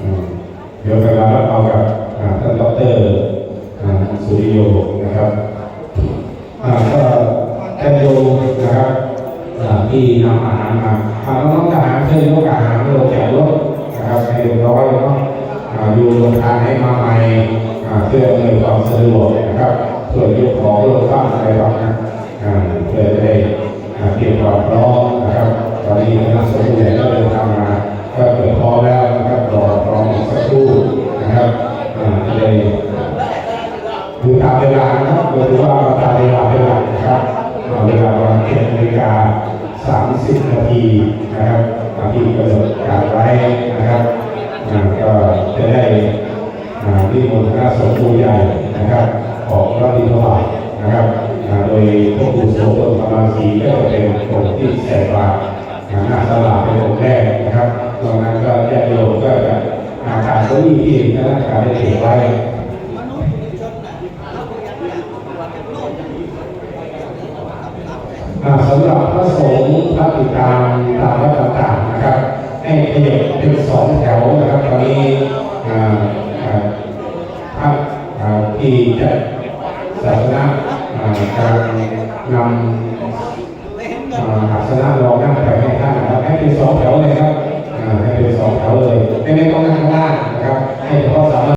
อืมเดี๋ยวเราเอากับท่านดรสุริโยนะครับก็ท่านโยนะครับที่นำอาหารมาอ่าน้องทหารเชิญยกอาหารลงจากรถนะครับให้เรียบร้อยเนาะอ่าอยู่โรงทานให้มาใหม่เพื่ออำนวยความสะดวกนะครับส่วนยกของลงบ้านอะไรบ้างนะเพื่อจะได้เตรียมความพร้อมนะครับตอนนี้คณะสงฆ์ใหญ่ก็เดิน ดูตามเวลานะครับโดยที่ว่าตามเวลาเป็นหลักนะครับอ่าเวลาประมาณเจ็ดนาฬิกาสามสิบนาทีนะครับตาที่กำหนดการไว้นะครับก็จะได้อ่าที่มนต์คณะสงฆ์ผู้ใหญ่นะครับออกพระบิณฑบาตนะครับโดยพวกผู้สงฆ์ต้นประมาณสีก็จะเป็นองค์ที่ใส่บาตหน้าตลาดเป็นองค์แรกนะครับตรงนั้นก็ญาติโยมก็จะอาการก็มีที่คณะกรรมการได้เก็บไว้อ่า สำหรับพระสงฆ์พระติตามตามวัดต่างๆนะครับ ให้ขยับเป็นสองแถวนะครับตอนนี้อ่าอ่าพระที่จะศาสนาอ่าการนำศาสนารองนั่งได้นะครับให้